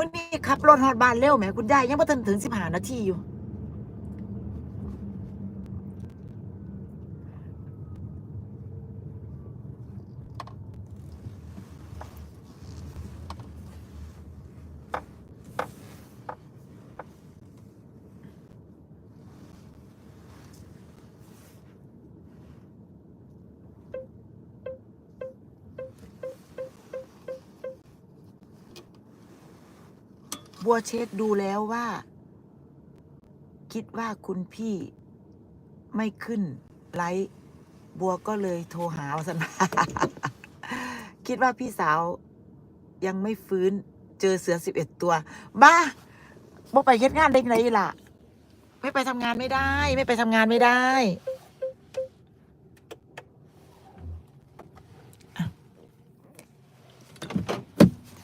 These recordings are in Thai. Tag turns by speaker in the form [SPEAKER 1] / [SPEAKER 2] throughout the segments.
[SPEAKER 1] มื่อนี้ขับรถฮอดบ้านเร็วแหมคุณยายยังไม่ทันถึงสิบห้านาทีอยู่ บัวเช็คดูแล้วว่า คิดว่าคุณพี่ไม่ขึ้นไลฟ์บัวก็เลยโทรหาวาสนาคิดว่าพี่สาวยังไม่ฟื้นเจอเสือสิบเอ็ดตัวบ้าบ่ไปเฮ็ดงานได้ไหนล่ะ ไม่ไปทำงานไม่ได้ ไม่ไปทำงานไม่ได้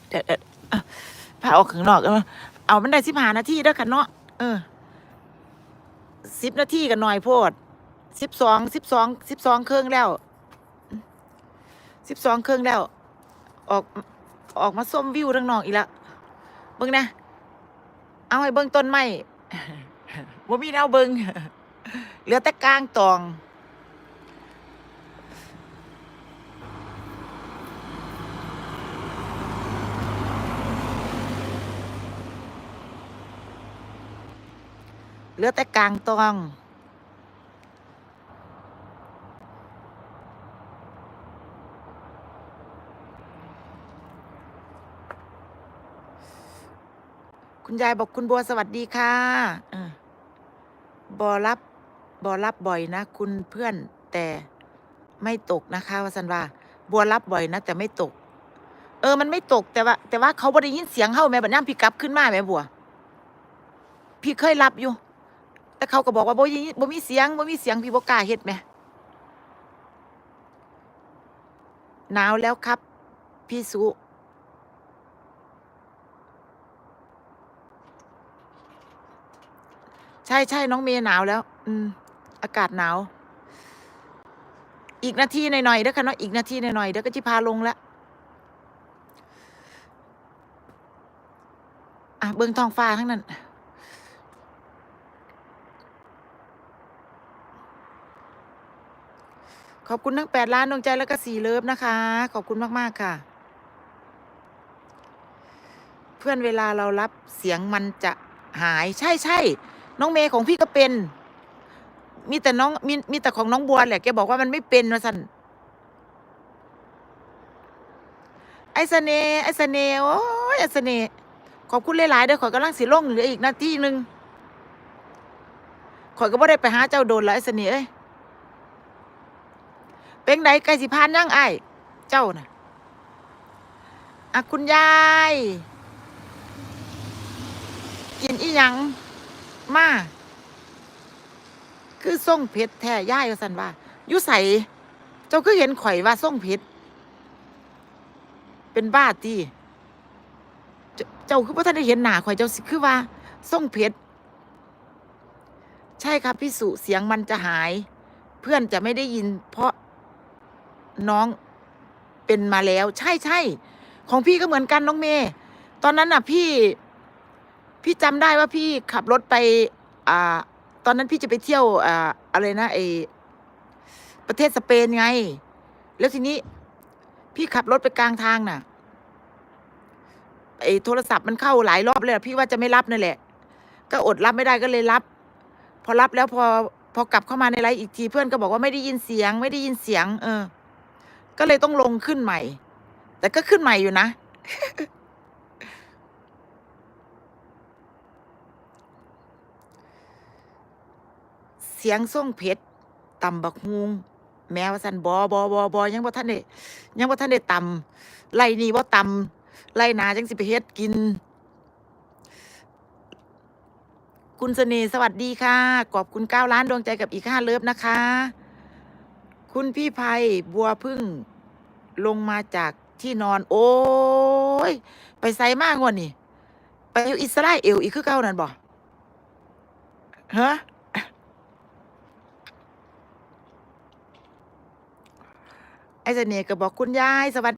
[SPEAKER 1] เดี๋ยว ออะพาออกข้างนอก เอามันได้สิบหานาทีแล้วกันเนาะเออสิบนาทีกันหน่อยโพดสิบสองสิบสองสิบสองเครื่องแล้วสิบสองเครื่องแล้ว ออกออกมาส้มวิวทั้งนอกอีกล้วเบิ่งนะ เอาให้เบิ่งต้นไม้บ่มีแนวเบิ่งเหลือแต่กลางตอง เหลือแต่กลางตองคุณยายบอกคุณบัวสวัสดีค่ะอบอรับบอรับบ่อยนะ คุณเพื่อนแต่ไม่ตกนะคะวสันว่าบัวรับบ่อยนะ แต่ไม่ตก เออ มันไม่ตกแต่ว่า แต่ว่าเขาบ่ได้ยินเสียงเฮ้าแม่บัดน้ำพี่กลับขึ้นมาแม่บัว พี่เคยรับอยู่ แต่เขาก็บอกว่าบ่ยิบ่มีเสียงบ่มีเสียงพี่บ่กล้าเฮ็ดแหมหนาวแล้วครับ พี่สุใช่ใช่น้องเมย์หนาวแล้ว อืม อากาศหนาว อีกนาทีหน่อยๆเด้อค่ะเนาะอีกนาทีหน่อยๆเดี๋ยวก็จะพาลงแล้วอะเบิ่งท้องฟ้าทั้งนั้น ขอบคุณทั้งแปดล้านดวงใจแล้วก็สี่เลิฟนะคะ ขอบคุณมาก ๆ ค่ะ เพื่อนเวลาเรารับเสียงมันจะหายใช่ใช่น้องเมย์ของพี่ก็เป็น มีแต่น้องมีมีแต่ของน้องบัวแหละแกบอกว่ามันไม่เป็นนะสันไอ้เน่ไอ้เน่โอ้ยไอ้เน่ขอบคุณหลายๆเด้อขอยกำลังสิลงเหลืออีกนาทีหนึ่งขอยก็บ่ได้ไปหาเจ้าโดนแล้วไอ้เน่ห์เอ้ย เป็นไดไก่สิพานยังไอ้เจ้าน่ะอะคุณยาย กินอีหยังมาคือส่งเพชรแท้ย่ายว่าสันว่ายุใสเจ้าคือเห็นข่อยว่าส่งเพชรเป็นบ้าตีเจ้าคือพ่ท่านได้เห็นหนาข่อยเจ้าสิคือว่าส่งเพชรใช่ครับพี่สุเสียงมันจะหาย เพื่อนจะไม่ได้ยิน เพราะ น้องเป็นมาแล้ว ใช่ใช่ของพี่ก็เหมือนกันน้องเมย์ตอนนั้นน่ะ พี่ พี่จำได้ว่าพี่ขับรถไป อ่า ตอนนั้นพี่จะไปเที่ยวอ่าอะไรนะไอประเทศสเปนไง แล้วทีนี้ พี่ขับรถไปกลางทางน่ะไอโทรศัพท์มันเข้าหลายรอบเลยพี่ว่าจะไม่รับนั่นแหละ ก็อดรับไม่ได้ก็เลยรับ พอรับแล้วพอพอกลับเข้ามาในไลฟ์อีกทีเพื่อนก็บอกว่าไม่ได้ยินเสียง ไม่ได้ยินเสียง เออ ก็เลยต้องลงขึ้นใหม่ แต่ก็ขึ้นใหม่อยู่นะ เสียงส่งเพชรตำบักฮุงแม้ว่าสันบอบอบอบอยังบ่ท่านได้ยังบ่ท่านได้ตำไล่นี่บ่ตำไล่นาจังสิไปเฮ็ดกิน คุณเสน่ห์สวัสดีค่ะขอบคุณเก้าล้านดวงใจกับอีกห้าเลิฟนะคะ คุณพี่ภัยบัวพึ่งลงมาจากที่นอน โอ้ย ไปไซมากว่นนี่ ไปอยู่อิสราเอลอีกคือเก้านั่นบ่ฮะไอ้เสน่ห์ก็บอกคุณยายสวัส